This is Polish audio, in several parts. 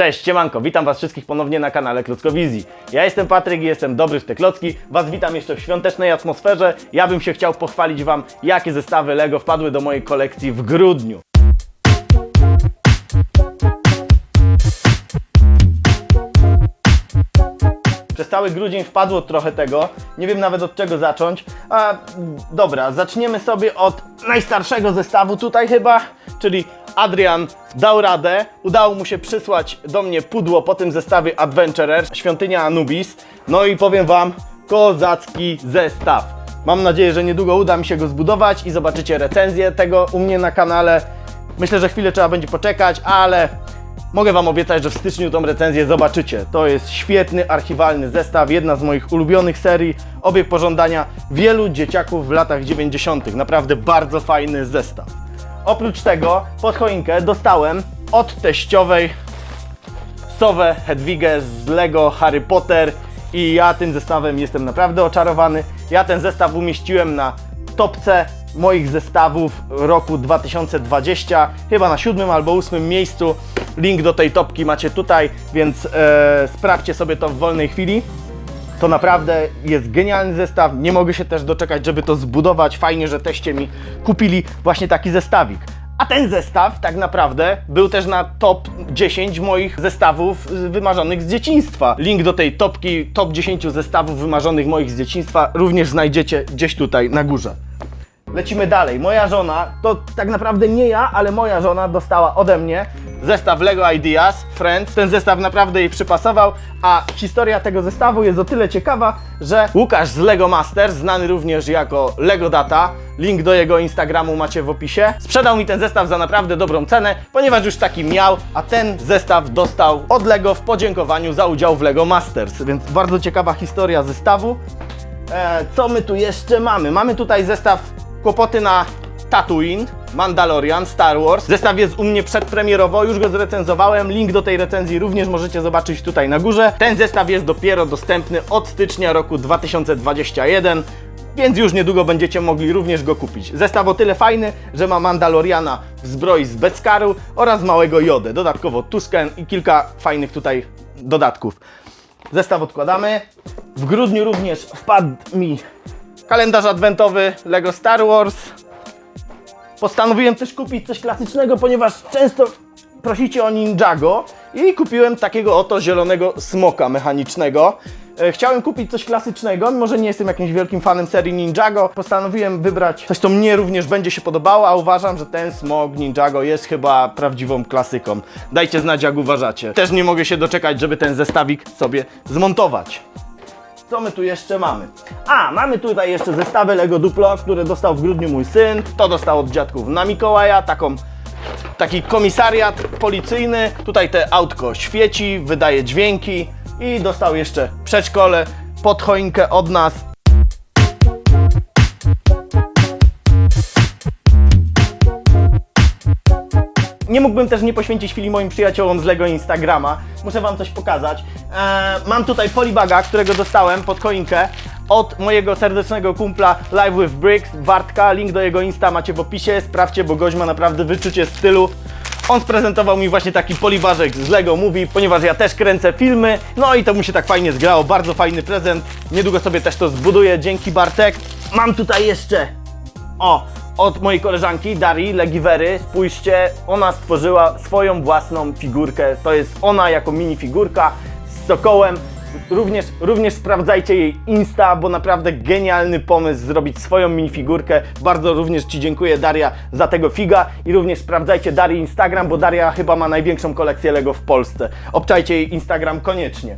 Cześć, siemanko, witam Was wszystkich ponownie na kanale Klockowizji. Ja jestem Patryk i jestem dobry w te klocki. Was witam jeszcze w świątecznej atmosferze. Ja bym się chciał pochwalić Wam, jakie zestawy LEGO wpadły do mojej kolekcji w grudniu. Przez cały grudzień wpadło trochę tego. Nie wiem nawet od czego zacząć. A dobra, zaczniemy sobie od najstarszego zestawu tutaj chyba, czyli Adrian dał radę. Udało mu się przysłać do mnie pudło po tym zestawie Adventurer, świątynia Anubis. No i powiem wam, kozacki zestaw. Mam nadzieję, że niedługo uda mi się go zbudować i zobaczycie recenzję tego u mnie na kanale. Myślę, że chwilę trzeba będzie poczekać, ale Mogę Wam obiecać, że w styczniu tą recenzję zobaczycie. To jest świetny, archiwalny zestaw, jedna z moich ulubionych serii, obieg pożądania wielu dzieciaków w latach 90. Naprawdę bardzo fajny zestaw. Oprócz tego pod choinkę dostałem od teściowej Sowę Hedwigę z Lego Harry Potter i ja tym zestawem jestem naprawdę oczarowany. Ja ten zestaw umieściłem na topce moich zestawów roku 2020, chyba na siódmym albo ósmym miejscu. Link do tej topki macie tutaj, więc e, sprawdźcie sobie to w wolnej chwili. To naprawdę jest genialny zestaw. Nie mogę się też doczekać, żeby to zbudować. Fajnie, że teście mi kupili właśnie taki zestawik. A ten zestaw tak naprawdę był też na top 10 moich zestawów wymarzonych z dzieciństwa. Link do tej topki, top 10 zestawów wymarzonych moich z dzieciństwa również znajdziecie gdzieś tutaj na górze. Lecimy dalej. Moja żona, to tak naprawdę nie ja, ale moja żona dostała ode mnie zestaw Lego Ideas Friends. Ten zestaw naprawdę jej przypasował, a historia tego zestawu jest o tyle ciekawa, że Łukasz z Lego Master, znany również jako Lego Data, link do jego Instagramu macie w opisie, sprzedał mi ten zestaw za naprawdę dobrą cenę, ponieważ już taki miał, a ten zestaw dostał od Lego w podziękowaniu za udział w Lego Masters, więc bardzo ciekawa historia zestawu. E, co my tu jeszcze mamy? Mamy tutaj zestaw Kłopoty na Tatooine, Mandalorian, Star Wars. Zestaw jest u mnie przedpremierowo, już go zrecenzowałem. Link do tej recenzji również możecie zobaczyć tutaj na górze. Ten zestaw jest dopiero dostępny od stycznia roku 2021. Więc już niedługo będziecie mogli również go kupić. Zestaw o tyle fajny, że ma Mandaloriana w zbroi z Beskar oraz małego Jodę. Dodatkowo Tusken i kilka fajnych tutaj dodatków. Zestaw odkładamy. W grudniu również wpadł mi kalendarz adwentowy Lego Star Wars. Postanowiłem też kupić coś klasycznego, ponieważ często prosicie o Ninjago i kupiłem takiego oto zielonego smoka mechanicznego. E, Chciałem kupić coś klasycznego, mimo że nie jestem jakimś wielkim fanem serii Ninjago. Postanowiłem wybrać coś, co mnie również będzie się podobało, a uważam, że ten smok Ninjago jest chyba prawdziwą klasyką. Dajcie znać, jak uważacie. Też nie mogę się doczekać, żeby ten zestawik sobie zmontować. Co my tu jeszcze mamy? A, mamy tutaj jeszcze zestawy Lego Duplo, które dostał w grudniu mój syn. To dostał od dziadków na Mikołaja, taką, taki komisariat policyjny. Tutaj te autko świeci, wydaje dźwięki i dostał jeszcze przedszkole pod choinkę od nas. Nie mógłbym też nie poświęcić chwili moim przyjaciołom z Lego Instagrama. Muszę Wam coś pokazać. Eee, mam tutaj polibaga, którego dostałem pod choinkę od mojego serdecznego kumpla Live with Bricks, Wartka. Link do jego Insta macie w opisie. Sprawdźcie, bo gość ma naprawdę wyczucie stylu. On sprezentował mi właśnie taki polibażek z Lego Movie, ponieważ ja też kręcę filmy. No i to mu się tak fajnie zgrało. Bardzo fajny prezent. Niedługo sobie też to zbuduję. Dzięki Bartek. Mam tutaj jeszcze o, od mojej koleżanki Darii Legiwery. Spójrzcie, ona stworzyła swoją własną figurkę. To jest ona jako minifigurka z sokołem. Również, również sprawdzajcie jej Insta, bo naprawdę genialny pomysł zrobić swoją minifigurkę. Bardzo również Ci dziękuję Daria za tego figa i również sprawdzajcie Darii Instagram, bo Daria chyba ma największą kolekcję Lego w Polsce. Obczajcie jej Instagram koniecznie.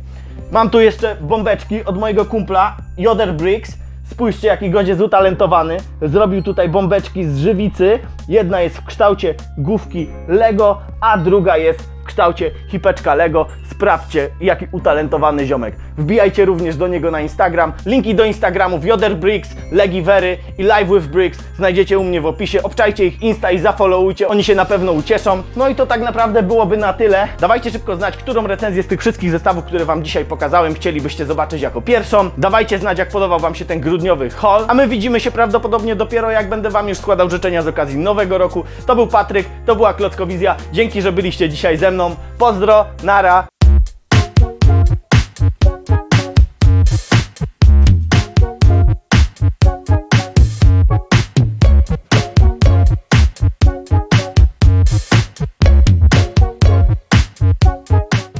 Mam tu jeszcze bombeczki od mojego kumpla Joder Bricks. Spójrzcie, jaki jest utalentowany. Zrobił tutaj bombeczki z żywicy. Jedna jest w kształcie główki Lego, a druga jest w kształcie hipeczka Lego. sprawdźcie, jaki utalentowany ziomek. Wbijajcie również do niego na Instagram. Linki do Instagramów Joder Bricks, Legi Very i Live with Bricks znajdziecie u mnie w opisie. Obczajcie ich Insta i zafollowujcie, oni się na pewno ucieszą. No i to tak naprawdę byłoby na tyle. Dawajcie szybko znać, którą recenzję z tych wszystkich zestawów, które Wam dzisiaj pokazałem, chcielibyście zobaczyć jako pierwszą. Dawajcie znać, jak podobał Wam się ten grudniowy haul, a my widzimy się prawdopodobnie dopiero jak będę Wam już składał życzenia z okazji nowego roku. To był Patryk, to była Klockowizja. Dzięki, że byliście dzisiaj ze mną. Pozdro, nara.